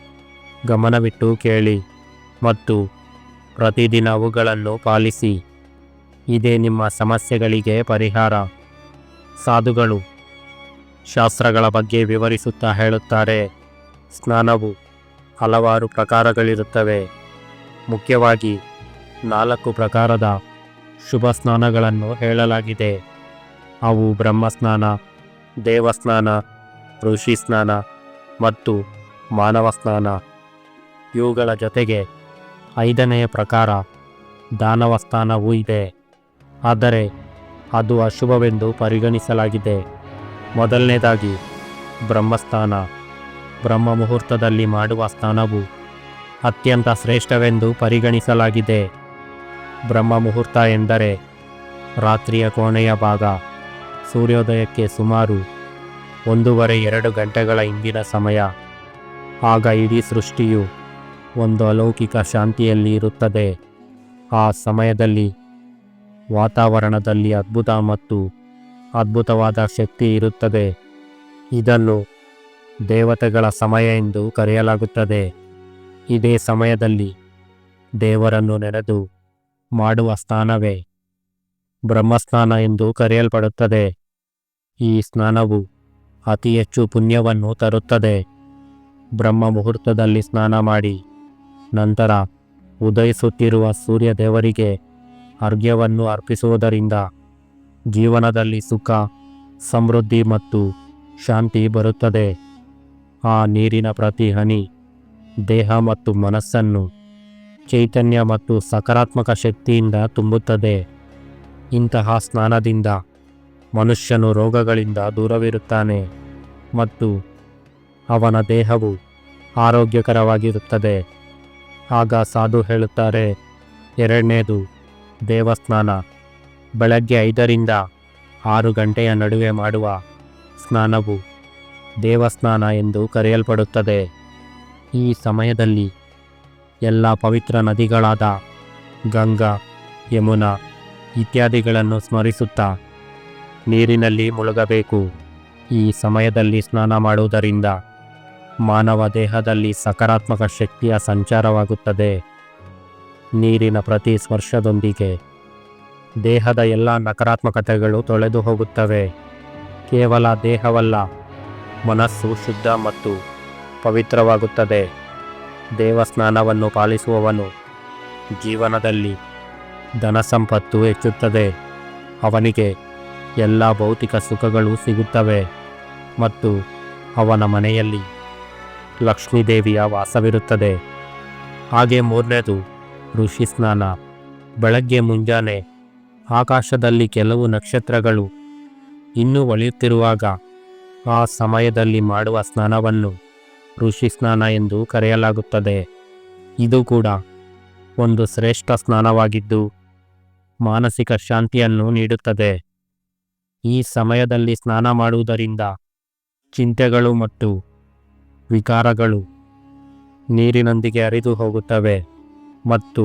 ಗಮನವಿಟ್ಟು ಕೇಳಿ ಮತ್ತು ಪ್ರತಿದಿನ ಅವುಗಳನ್ನು ಪಾಲಿಸಿ. ಇದೇ ನಿಮ್ಮ ಸಮಸ್ಯೆಗಳಿಗೆ ಪರಿಹಾರ. ಸಾಧುಗಳು, ಶಾಸ್ತ್ರಗಳ ಬಗ್ಗೆ ವಿವರಿಸುತ್ತಾ ಹೇಳುತ್ತಾರೆ. ಸ್ನಾನವು ಹಲವಾರು ಪ್ರಕಾರಗಳಿರುತ್ತವೆ. ಮುಖ್ಯವಾಗಿ ನಾಲ್ಕು ಪ್ರಕಾರದ ಶುಭ ಸ್ನಾನಗಳನ್ನು ಹೇಳಲಾಗಿದೆ. ಅವು ಬ್ರಹ್ಮಸ್ನಾನ, ದೇವಸ್ನಾನ, ಋಷಿ ಸ್ನಾನ ಮತ್ತು ಮಾನವ ಸ್ನಾನ. ಇವುಗಳ ಜೊತೆಗೆ ಐದನೆಯ ಪ್ರಕಾರ ದಾನವ ಸ್ಥಾನವೂ ಇದೆ. ಆದರೆ ಅದು ಅಶುಭವೆಂದು ಪರಿಗಣಿಸಲಾಗಿದೆ. ಮೊದಲನೇದಾಗಿ ಬ್ರಹ್ಮಸ್ಥಾನ. ಬ್ರಹ್ಮ ಮುಹೂರ್ತದಲ್ಲಿ ಮಾಡುವ ಸ್ಥಾನವು ಅತ್ಯಂತ ಶ್ರೇಷ್ಠವೆಂದು ಪರಿಗಣಿಸಲಾಗಿದೆ. ಬ್ರಹ್ಮ ಮುಹೂರ್ತ ಎಂದರೆ ರಾತ್ರಿಯ ಕೋಣೆಯ ಭಾಗ, ಸೂರ್ಯೋದಯಕ್ಕೆ ಸುಮಾರು ಒಂದೂವರೆ ಎರಡು ಗಂಟೆಗಳ ಹಿಂದಿನ ಸಮಯ. ಆಗ ಇಡೀ ಸೃಷ್ಟಿಯು ಒಂದು ಅಲೌಕಿಕ ಶಾಂತಿಯಲ್ಲಿ ಇರುತ್ತದೆ ಆ ಸಮಯದಲ್ಲಿ ವಾತಾವರಣದಲ್ಲಿ ಅದ್ಭುತ ಮತ್ತು ಅದ್ಭುತವಾದ ಶಕ್ತಿ ಇರುತ್ತದೆ. ಇದನ್ನು ದೇವತೆಗಳ ಸಮಯ ಎಂದು ಕರೆಯಲಾಗುತ್ತದೆ. ಇದೇ ಸಮಯದಲ್ಲಿ ದೇವರನ್ನು ನೆನೆದು ಮಾಡುವ ಸ್ನಾನವೇ ಬ್ರಹ್ಮಸ್ನಾನ ಎಂದು ಕರೆಯಲ್ಪಡುತ್ತದೆ. ಈ ಸ್ನಾನವು ಅತಿ ಹೆಚ್ಚು ಪುಣ್ಯವನ್ನು ತರುತ್ತದೆ. ಬ್ರಹ್ಮ ಮುಹೂರ್ತದಲ್ಲಿ ಸ್ನಾನ ಮಾಡಿ ನಂತರ ಉದಯಿಸುತ್ತಿರುವ ಸೂರ್ಯ ದೇವರಿಗೆ ಅರ್ಘ್ಯವನ್ನು ಅರ್ಪಿಸುವುದರಿಂದ ಜೀವನದಲ್ಲಿ ಸುಖ, ಸಮೃದ್ಧಿ ಮತ್ತು ಶಾಂತಿ ಬರುತ್ತದೆ. ಆ ನೀರಿನ ಪ್ರತಿ ಹನಿ ದೇಹ ಮತ್ತು ಮನಸ್ಸನ್ನು ಚೈತನ್ಯ ಮತ್ತು ಸಕಾರಾತ್ಮಕ ಶಕ್ತಿಯಿಂದ ತುಂಬುತ್ತದೆ. ಇಂತಹ ಸ್ನಾನದಿಂದ ಮನುಷ್ಯನು ರೋಗಗಳಿಂದ ದೂರವಿರುತ್ತಾನೆ ಮತ್ತು ಅವನ ದೇಹವು ಆರೋಗ್ಯಕರವಾಗಿರುತ್ತದೆ. ಆಗ ಸಾಧು ಹೇಳುತ್ತಾರೆ, ಎರಡನೇದು ದೇವಸ್ನಾನ. ಬೆಳಗ್ಗೆ ಐದರಿಂದ ಆರು ಗಂಟೆಯ ನಡುವೆ ಮಾಡುವ ಸ್ನಾನವು ದೇವಸ್ನಾನ ಎಂದು ಕರೆಯಲ್ಪಡುತ್ತದೆ. ಈ ಸಮಯದಲ್ಲಿ ಎಲ್ಲ ಪವಿತ್ರ ನದಿಗಳಾದ ಗಂಗಾ, ಯಮುನಾ ಇತ್ಯಾದಿಗಳನ್ನು ಸ್ಮರಿಸುತ್ತಾ ನೀರಿನಲ್ಲಿ ಮುಳುಗಬೇಕು. ಈ ಸಮಯದಲ್ಲಿ ಸ್ನಾನ ಮಾಡುವುದರಿಂದ ಮಾನವ ದೇಹದಲ್ಲಿ ಸಕಾರಾತ್ಮಕ ಶಕ್ತಿಯ ಸಂಚಾರವಾಗುತ್ತದೆ. ನೀರಿನ ಪ್ರತಿ ಸ್ಪರ್ಶದೊಂದಿಗೆ ದೇಹದ ಎಲ್ಲ ನಕಾರಾತ್ಮಕತೆಗಳು ತೊಳೆದು ಹೋಗುತ್ತವೆ. ಕೇವಲ ದೇಹವಲ್ಲ, ಮನಸ್ಸು ಶುದ್ಧ ಮತ್ತು ಪವಿತ್ರವಾಗುತ್ತದೆ. ದೇವಸ್ನಾನವನ್ನು ಪಾಲಿಸುವವನು ಜೀವನದಲ್ಲಿ ಧನ ಸಂಪತ್ತು ಹೆಚ್ಚುತ್ತದೆ. ಅವನಿಗೆ ಎಲ್ಲ ಭೌತಿಕ ಸುಖಗಳು ಸಿಗುತ್ತವೆ ಮತ್ತು ಅವನ ಮನೆಯಲ್ಲಿ ಲಕ್ಷ್ಮೀದೇವಿಯ ವಾಸವಿರುತ್ತದೆ. ಹಾಗೆ ಮೂರನೇದು ಋಷಿ ಸ್ನಾನ. ಬೆಳಗ್ಗೆ ಮುಂಜಾನೆ ಆಕಾಶದಲ್ಲಿ ಕೆಲವು ನಕ್ಷತ್ರಗಳು ಇನ್ನೂ ಒಳೆಯುತ್ತಿರುವಾಗ ಆ ಸಮಯದಲ್ಲಿ ಮಾಡುವ ಸ್ನಾನವನ್ನು ಋಷಿ ಸ್ನಾನ ಎಂದು ಕರೆಯಲಾಗುತ್ತದೆ. ಇದು ಕೂಡ ಒಂದು ಶ್ರೇಷ್ಠ ಸ್ನಾನವಾಗಿದ್ದು ಮಾನಸಿಕ ಶಾಂತಿಯನ್ನು ನೀಡುತ್ತದೆ. ಈ ಸಮಯದಲ್ಲಿ ಸ್ನಾನ ಮಾಡುವುದರಿಂದ ಚಿಂತೆಗಳು ಮತ್ತು ವಿಕಾರಗಳು ನೀರಿನೊಂದಿಗೆ ಹರಿದು ಹೋಗುತ್ತವೆ ಮತ್ತು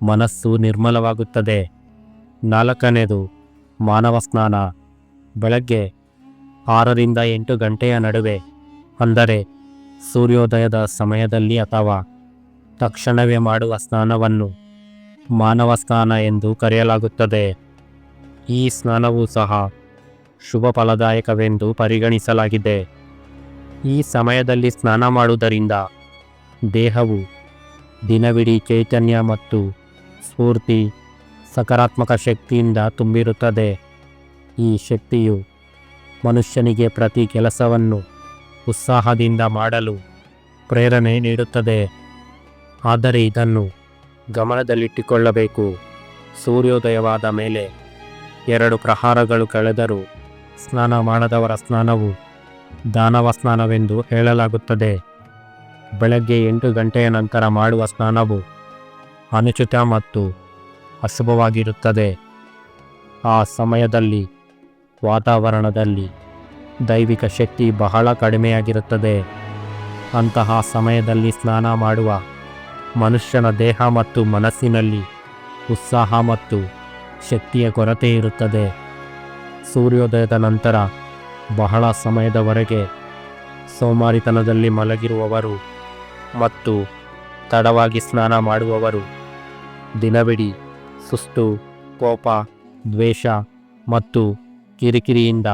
ಮನಸ್ಸು ನಿರ್ಮಲವಾಗುತ್ತದೆ. ನಾಲ್ಕನೇದು ಮಾನವ ಸ್ನಾನ. ಬೆಳಗ್ಗೆ ಆರರಿಂದ ಎಂಟು ಗಂಟೆಯ ನಡುವೆ, ಅಂದರೆ ಸೂರ್ಯೋದಯದ ಸಮಯದಲ್ಲಿ ಅಥವಾ ತಕ್ಷಣವೇ ಮಾಡುವ ಸ್ನಾನವನ್ನು ಮಾನವ ಸ್ನಾನ ಎಂದು ಕರೆಯಲಾಗುತ್ತದೆ. ಈ ಸ್ನಾನವೂ ಸಹ ಶುಭ ಫಲದಾಯಕವೆಂದು ಪರಿಗಣಿಸಲಾಗಿದೆ. ಈ ಸಮಯದಲ್ಲಿ ಸ್ನಾನ ಮಾಡುವುದರಿಂದ ದೇಹವು ದಿನವಿಡೀ ಚೈತನ್ಯ ಮತ್ತು ಸ್ಫೂರ್ತಿ, ಸಕಾರಾತ್ಮಕ ಶಕ್ತಿಯಿಂದ ತುಂಬಿರುತ್ತದೆ. ಈ ಶಕ್ತಿಯು ಮನುಷ್ಯನಿಗೆ ಪ್ರತಿ ಕೆಲಸವನ್ನು ಉತ್ಸಾಹದಿಂದ ಮಾಡಲು ಪ್ರೇರಣೆ ನೀಡುತ್ತದೆ. ಆದರೆ ಇದನ್ನು ಗಮನದಲ್ಲಿಟ್ಟುಕೊಳ್ಳಬೇಕು. ಸೂರ್ಯೋದಯವಾದ ಮೇಲೆ ಎರಡು ಪ್ರಹಾರಗಳು ಕಳೆದರೂ ಸ್ನಾನ ಮಾಡದವರ ಸ್ನಾನವು ದಾನವ ಸ್ನಾನವೆಂದು ಹೇಳಲಾಗುತ್ತದೆ. ಬೆಳಗ್ಗೆ ಎಂಟು ಗಂಟೆಯ ನಂತರ ಮಾಡುವ ಸ್ನಾನವು ಅನುಚಿತ ಮತ್ತು ಅಶುಭವಾಗಿರುತ್ತದೆ. ಆ ಸಮಯದಲ್ಲಿ, ವಾತಾವರಣದಲ್ಲಿ ದೈವಿಕ ಶಕ್ತಿ ಬಹಳ ಕಡಿಮೆಯಾಗಿರುತ್ತದೆ. ಅಂತಹ ಸಮಯದಲ್ಲಿ ಸ್ನಾನ ಮಾಡುವ ಮನುಷ್ಯನ ದೇಹ ಮತ್ತು ಮನಸ್ಸಿನಲ್ಲಿ ಉತ್ಸಾಹ ಮತ್ತು ಶಕ್ತಿಯ ಕೊರತೆ ಇರುತ್ತದೆ. ಸೂರ್ಯೋದಯದ ನಂತರ ಬಹಳ ಸಮಯದವರೆಗೆ ಸೋಮಾರಿತನದಲ್ಲಿ ಮಲಗಿರುವವರು ಮತ್ತು ತಡವಾಗಿ ಸ್ನಾನ ಮಾಡುವವರು. ದಿನವಿಡೀ ಸುಸ್ತು, ಕೋಪ, ದ್ವೇಷ ಮತ್ತು ಕಿರಿಕಿರಿಯಿಂದ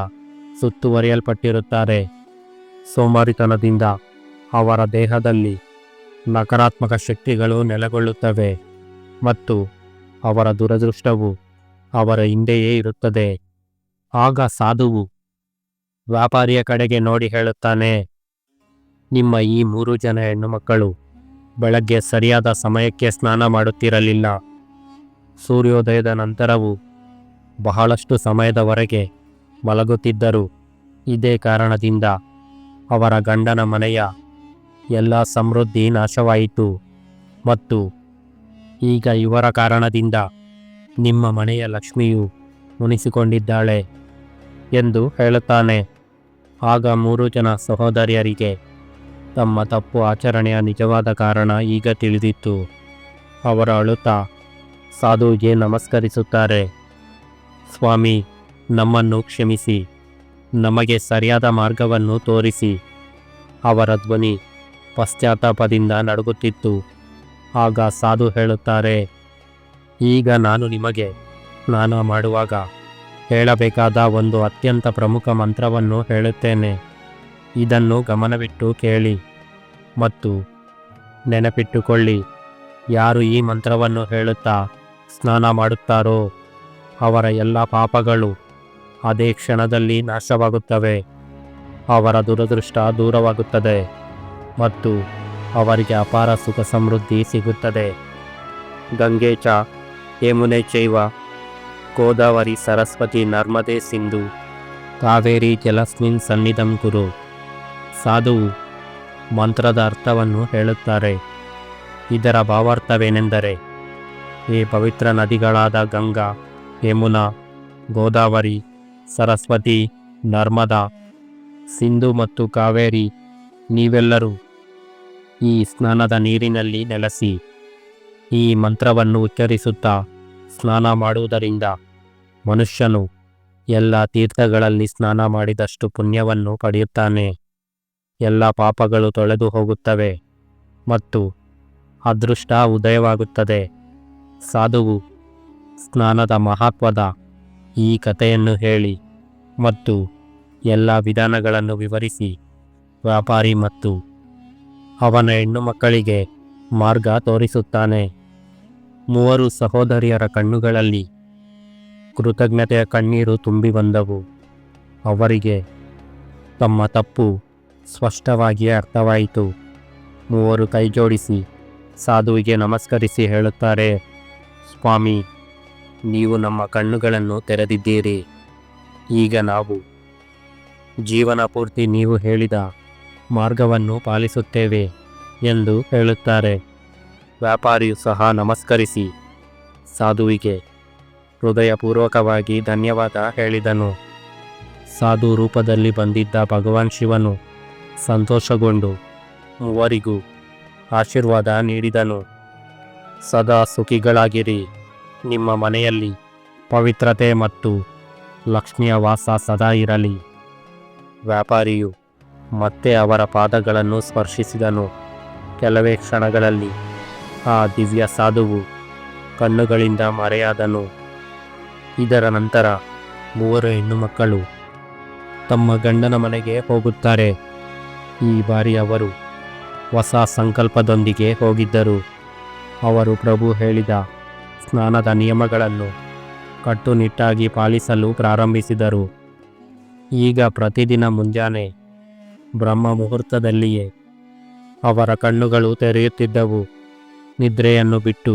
ಸುತ್ತುವರಿಯಲ್ಪಟ್ಟಿರುತ್ತಾರೆ. ಸೋಮಾರಿತನದಿಂದ ಅವರ ದೇಹದಲ್ಲಿ ನಕಾರಾತ್ಮಕ ಶಕ್ತಿಗಳು ನೆಲೆಗೊಳ್ಳುತ್ತವೆ ಮತ್ತು ಅವರ ದುರದೃಷ್ಟವು ಅವರ ಹಿಂದೆಯೇ ಇರುತ್ತದೆ. ಆಗ ಸಾಧುವು ವ್ಯಾಪಾರಿಯ ಕಡೆಗೆ ನೋಡಿ ಹೇಳುತ್ತಾನೆ, ನಿಮ್ಮ ಈ ಮೂರು ಜನ ಹೆಣ್ಣುಮಕ್ಕಳು ಬೆಳಗ್ಗೆ ಸರಿಯಾದ ಸಮಯಕ್ಕೆ ಸ್ನಾನ ಮಾಡುತ್ತಿರಲಿಲ್ಲ. ಸೂರ್ಯೋದಯದ ನಂತರವೂ ಬಹಳಷ್ಟು ಸಮಯದವರೆಗೆ ಮಲಗುತ್ತಿದ್ದರು. ಇದೇ ಕಾರಣದಿಂದ ಅವರ ಗಂಡನ ಮನೆಯ ಎಲ್ಲ ಸಮೃದ್ಧಿ ನಾಶವಾಯಿತು. ಮತ್ತು ಈಗ ಇವರ ಕಾರಣದಿಂದ ನಿಮ್ಮ ಮನೆಯ ಲಕ್ಷ್ಮಿಯು ಮುನಿಸಿಕೊಂಡಿದ್ದಾಳೆ. ಎಂದು ಹೇಳುತ್ತಾನೆ. ಆಗ ಮೂರು ಜನ ಸಹೋದರಿಯರಿಗೆ ತಮ್ಮ ತಪ್ಪು ಆಚರಣೆಯ ನಿಜವಾದ ಕಾರಣ ಈಗ ತಿಳಿದಿತ್ತು. ಅವರ ಅಳುತ್ತ ಸಾಧುವಿಗೆ ನಮಸ್ಕರಿಸುತ್ತಾರೆ. ಸ್ವಾಮಿ, ನಮ್ಮನ್ನು ಕ್ಷಮಿಸಿ. ನಮಗೆ ಸರಿಯಾದ ಮಾರ್ಗವನ್ನು ತೋರಿಸಿ. ಅವರ ಧ್ವನಿ ಪಶ್ಚಾತ್ತಾಪದಿಂದ ನಡುಗುತ್ತಿತ್ತು. ಆಗ ಸಾಧು ಹೇಳುತ್ತಾರೆ, ಈಗ ನಾನು ನಿಮಗೆ ಸ್ನಾನ ಮಾಡುವಾಗ ಹೇಳಬೇಕಾದ ಒಂದು ಅತ್ಯಂತ ಪ್ರಮುಖ ಮಂತ್ರವನ್ನು ಹೇಳುತ್ತೇನೆ. ಇದನ್ನು ಗಮನವಿಟ್ಟು ಕೇಳಿ. ಮತ್ತು ನೆನಪಿಟ್ಟುಕೊಳ್ಳಿ. ಯಾರು ಈ ಮಂತ್ರವನ್ನು ಹೇಳುತ್ತಾ ಸ್ನಾನ ಮಾಡುತ್ತಾರೋ ಅವರ ಎಲ್ಲ ಪಾಪಗಳು ಅದೇ ಕ್ಷಣದಲ್ಲಿ ನಾಶವಾಗುತ್ತವೆ. ಅವರ ದುರದೃಷ್ಟ ದೂರವಾಗುತ್ತದೆ ಮತ್ತು ಅವರಿಗೆ ಅಪಾರ ಸುಖ ಸಮೃದ್ಧಿ ಸಿಗುತ್ತದೆ. ಗಂಗೆ ಚ ಯಮುನೆ ಚೈವ ಗೋದಾವರಿ ಸರಸ್ವತಿ ನರ್ಮದೆ ಸಿಂಧು. ಕಾವೇರಿ ಜಲಸ್ಮಿನ್ ಸನ್ನಿಧಂ ಕುರು ಸಾಧುವು ಮಂತ್ರದ ಅರ್ಥವನ್ನು ಹೇಳುತ್ತಾರೆ. ಇದರ ಭಾವಾರ್ಥವೇನೆಂದರೆ, ಈ ಪವಿತ್ರ ನದಿಗಳಾದ ಗಂಗಾ, ಯಮುನಾ, ಗೋದಾವರಿ, ಸರಸ್ವತಿ, ನರ್ಮದಾ, ಸಿಂಧು ಮತ್ತು ಕಾವೇರಿ ನೀವೆಲ್ಲರೂ ಈ ಸ್ನಾನದ ನೀರಿನಲ್ಲಿ ನೆಲೆಸಿ ಈ ಮಂತ್ರವನ್ನು ಉಚ್ಚರಿಸುತ್ತಾ ಸ್ನಾನ ಮಾಡುವುದರಿಂದ ಮನುಷ್ಯನು ಎಲ್ಲ ತೀರ್ಥಗಳಲ್ಲಿ ಸ್ನಾನ ಮಾಡಿದಷ್ಟು ಪುಣ್ಯವನ್ನು ಪಡೆಯುತ್ತಾನೆ. ಎಲ್ಲ ಪಾಪಗಳು ತೊಳೆದು ಹೋಗುತ್ತವೆ ಮತ್ತು ಅದೃಷ್ಟ ಉದಯವಾಗುತ್ತದೆ. ಸಾಧುವು ಸ್ನಾನದ ಮಹತ್ವದ ಈ ಕಥೆಯನ್ನು ಹೇಳಿ ಮತ್ತು ಎಲ್ಲ ವಿಧಾನಗಳನ್ನು ವಿವರಿಸಿ ವ್ಯಾಪಾರಿ ಮತ್ತು ಅವನ ಹೆಣ್ಣು ಮಕ್ಕಳಿಗೆ ಮಾರ್ಗ ತೋರಿಸುತ್ತಾನೆ. ಮೂವರು ಸಹೋದರಿಯರ ಕಣ್ಣುಗಳಲ್ಲಿ ಕೃತಜ್ಞತೆಯ ಕಣ್ಣೀರು ತುಂಬಿ ಬಂದವು. ಅವರಿಗೆ ತಮ್ಮ ತಪ್ಪು ಸ್ಪಷ್ಟವಾಗಿ ಅರ್ಥವಾಯಿತು. ಮೂವರು ಕೈಜೋಡಿಸಿ ಸಾಧುವಿಗೆ ನಮಸ್ಕರಿಸಿ ಹೇಳುತ್ತಾರೆ, ಸ್ವಾಮಿ, ನೀವು ನಮ್ಮ ಕಣ್ಣುಗಳನ್ನು ತೆರೆದಿದ್ದೀರಿ. ಈಗ ನಾವು ಜೀವನ ಪೂರ್ತಿ ನೀವು ಹೇಳಿದ ಮಾರ್ಗವನ್ನು ಪಾಲಿಸುತ್ತೇವೆ ಎಂದು ಹೇಳುತ್ತಾರೆ. ವ್ಯಾಪಾರಿಯು ಸಹ ನಮಸ್ಕರಿಸಿ ಸಾಧುವಿಗೆ ಹೃದಯಪೂರ್ವಕವಾಗಿ ಧನ್ಯವಾದ ಹೇಳಿದನು. ಸಾಧು ರೂಪದಲ್ಲಿ ಬಂದಿದ್ದ ಭಗವಾನ್ ಶಿವನು ಸಂತೋಷಗೊಂಡು ಮೂವರಿಗೂ ಆಶೀರ್ವಾದ ನೀಡಿದನು. ಸದಾ ಸುಖಿಗಳಾಗಿರಿ. ನಿಮ್ಮ ಮನೆಯಲ್ಲಿ ಪವಿತ್ರತೆ ಮತ್ತು ಲಕ್ಷ್ಮಿಯ ವಾಸ ಸದಾ ಇರಲಿ. ವ್ಯಾಪಾರಿಯು ಮತ್ತೆ ಅವರ ಪಾದಗಳನ್ನು ಸ್ಪರ್ಶಿಸಿದನು. ಕೆಲವೇ ಕ್ಷಣಗಳಲ್ಲಿ ಆ ದಿವ್ಯ ಸಾಧುವು ಕಣ್ಣುಗಳಿಂದ ಮರೆಯಾದನು. ಇದರ ನಂತರ ಮೂವರು ಹೆಣ್ಣು ಮಕ್ಕಳು ತಮ್ಮ ಗಂಡನ ಮನೆಗೆ ಹೋಗುತ್ತಾರೆ. ಈ ಬಾರಿ ಅವರು ಹೊಸ ಸಂಕಲ್ಪದೊಂದಿಗೆ ಹೋಗಿದ್ದರು. ಅವರು ಪ್ರಭು ಹೇಳಿದ ಸ್ನಾನದ ನಿಯಮಗಳನ್ನು ಕಟ್ಟುನಿಟ್ಟಾಗಿ ಪಾಲಿಸಲು ಪ್ರಾರಂಭಿಸಿದರು. ಈಗ ಪ್ರತಿದಿನ ಮುಂಜಾನೆ ಬ್ರಹ್ಮ ಮುಹೂರ್ತದಲ್ಲಿಯೇ ಅವರ ಕಣ್ಣುಗಳು ತೆರೆಯುತ್ತಿದ್ದವು. ನಿದ್ರೆಯನ್ನು ಬಿಟ್ಟು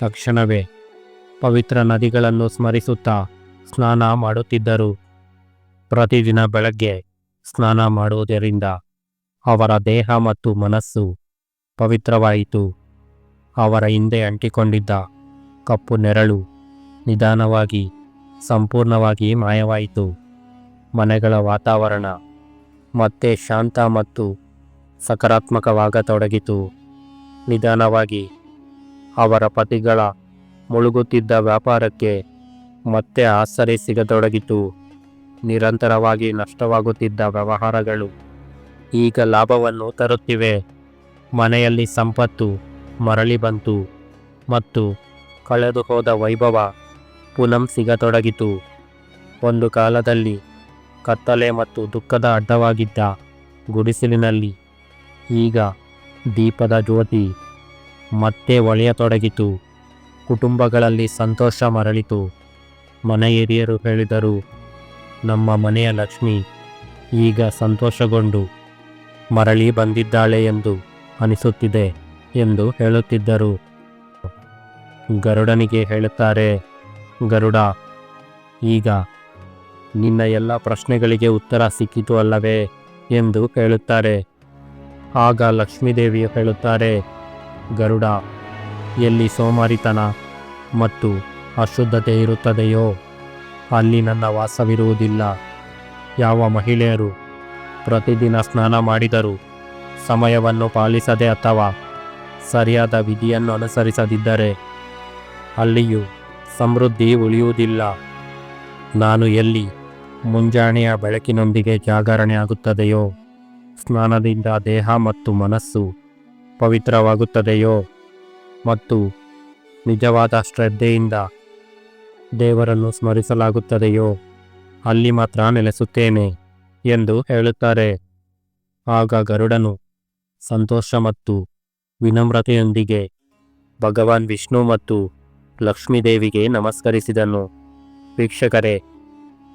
ತಕ್ಷಣವೇ ಪವಿತ್ರ ನದಿಗಳನ್ನು ಸ್ಮರಿಸುತ್ತಾ ಸ್ನಾನ ಮಾಡುತ್ತಿದ್ದರು. ಪ್ರತಿದಿನ ಬೆಳಗ್ಗೆ ಸ್ನಾನ ಮಾಡುವುದರಿಂದ ಅವರ ದೇಹ ಮತ್ತು ಮನಸ್ಸು ಪವಿತ್ರವಾಯಿತು. ಅವರ ಹಿಂದೆ ಅಂಟಿಕೊಂಡಿದ್ದ ಕಪ್ಪು ನೆರಳು ನಿಧಾನವಾಗಿ ಸಂಪೂರ್ಣವಾಗಿ ಮಾಯವಾಯಿತು. ಮನೆಗಳ ವಾತಾವರಣ ಮತ್ತೆ ಶಾಂತ ಮತ್ತು ಸಕಾರಾತ್ಮಕವಾಗತೊಡಗಿತು. ನಿಧಾನವಾಗಿ ಅವರ ಪತಿಗಳ ಮುಳುಗುತ್ತಿದ್ದ ವ್ಯಾಪಾರಕ್ಕೆ ಮತ್ತೆ ಆಸರೆ ಸಿಗತೊಡಗಿತು. ನಿರಂತರವಾಗಿ ನಷ್ಟವಾಗುತ್ತಿದ್ದ ವ್ಯವಹಾರಗಳು ಈಗ ಲಾಭವನ್ನು ತರುತ್ತಿವೆ. ಮನೆಯಲ್ಲಿ ಸಂಪತ್ತು ಮರಳಿ ಬಂತು ಮತ್ತು ಕಳೆದು ಹೋದ ವೈಭವ ಪುನಂ ಸಿಗತೊಡಗಿತು. ಒಂದು ಕಾಲದಲ್ಲಿ ಕತ್ತಲೆ ಮತ್ತು ದುಃಖದ ಅಡ್ಡವಾಗಿದ್ದ ಗುಡಿಸಿಲಿನಲ್ಲಿ ಈಗ ದೀಪದ ಜ್ಯೋತಿ ಮತ್ತೆ ಒಳೆಯತೊಡಗಿತು. ಕುಟುಂಬಗಳಲ್ಲಿ ಸಂತೋಷ ಮರಳಿತು. ಮನೆ ಹಿರಿಯರು ಹೇಳಿದರು, ನಮ್ಮ ಮನೆಯ ಲಕ್ಷ್ಮಿ ಈಗ ಸಂತೋಷಗೊಂಡು ಮರಳಿ ಬಂದಿದ್ದಾಳೆ ಎಂದು ಅನಿಸುತ್ತಿದೆ ಎಂದು ಹೇಳುತ್ತಿದ್ದರು. ಗರುಡನಿಗೆ ಹೇಳುತ್ತಾರೆ, ಗರುಡ, ಈಗ ನಿನ್ನ ಎಲ್ಲ ಪ್ರಶ್ನೆಗಳಿಗೆ ಉತ್ತರ ಸಿಕ್ಕಿತು ಅಲ್ಲವೇ ಎಂದು ಹೇಳುತ್ತಾರೆ ಆಗ ಲಕ್ಷ್ಮೀದೇವಿಯು ಹೇಳುತ್ತಾರೆ, ಗರುಡ, ಎಲ್ಲಿ ಸೋಮಾರಿತನ ಮತ್ತು ಅಶುದ್ಧತೆ ಇರುತ್ತದೆಯೋ, ಅಲ್ಲಿ ನನ್ನ ವಾಸವಿರುವುದಿಲ್ಲ. ಯಾವ ಮಹಿಳೆಯರು ಪ್ರತಿದಿನ ಸ್ನಾನ ಮಾಡಿದರೂ ಸಮಯವನ್ನು ಪಾಲಿಸದೆ ಅಥವಾ ಸರಿಯಾದ ವಿಧಿಯನ್ನು ಅನುಸರಿಸದಿದ್ದರೆ ಅಲ್ಲಿಯೂ ಸಮೃದ್ಧಿ ಉಳಿಯುವುದಿಲ್ಲ. ನಾನು ಎಲ್ಲಿ ಮುಂಜಾನೆಯ ಬೆಳಕಿನೊಂದಿಗೆ ಜಾಗರಣೆ ಆಗುತ್ತದೆಯೋ ಸ್ನಾನದಿಂದ ದೇಹ ಮತ್ತು ಮನಸ್ಸು ಪವಿತ್ರವಾಗುತ್ತದೆಯೋ ಮತ್ತು ನಿಜವಾದ ಶ್ರದ್ಧೆಯಿಂದ ದೇವರನ್ನು ಸ್ಮರಿಸಲಾಗುತ್ತದೆಯೋ ಅಲ್ಲಿ ಮಾತ್ರ ನೆಲೆಸುತ್ತೇನೆ ಎಂದು ಹೇಳುತ್ತಾರೆ. ಆಗ ಗರುಡನು ಸಂತೋಷ ಮತ್ತು ವಿನಮ್ರತೆಯೊಂದಿಗೆ ಭಗವಾನ್ ವಿಷ್ಣು ಮತ್ತು ಲಕ್ಷ್ಮೀದೇವಿಗೆ ನಮಸ್ಕರಿಸಿದನು. ವೀಕ್ಷಕರೇ,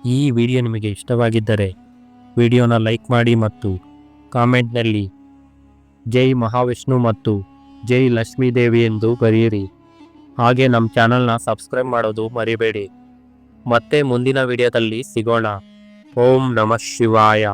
ಈ ವಿಡಿಯೋ ನಿಮಗೆ ಇಷ್ಟವಾಗಿದ್ದರೆ ವಿಡಿಯೋನ ಲೈಕ್ ಮಾಡಿ ಮತ್ತು ಕಾಮೆಂಟ್ನಲ್ಲಿ ಜೈ ಮಹಾವಿಷ್ಣು ಮತ್ತು ಜೈ ಲಕ್ಷ್ಮೀದೇವಿ ಎಂದು ಬರೆಯಿರಿ. ಹಾಗೆ ನಮ್ಮ ಚಾನಲ್ನ ಸಬ್ಸ್ಕ್ರೈಬ್ ಮಾಡೋದು ಮರಿಬೇಡಿ. ಮತ್ತೆ ಮುಂದಿನ ವಿಡಿಯೋದಲ್ಲಿ ಸಿಗೋಣ. ಓಂ ನಮಃ ಶಿವಾಯ.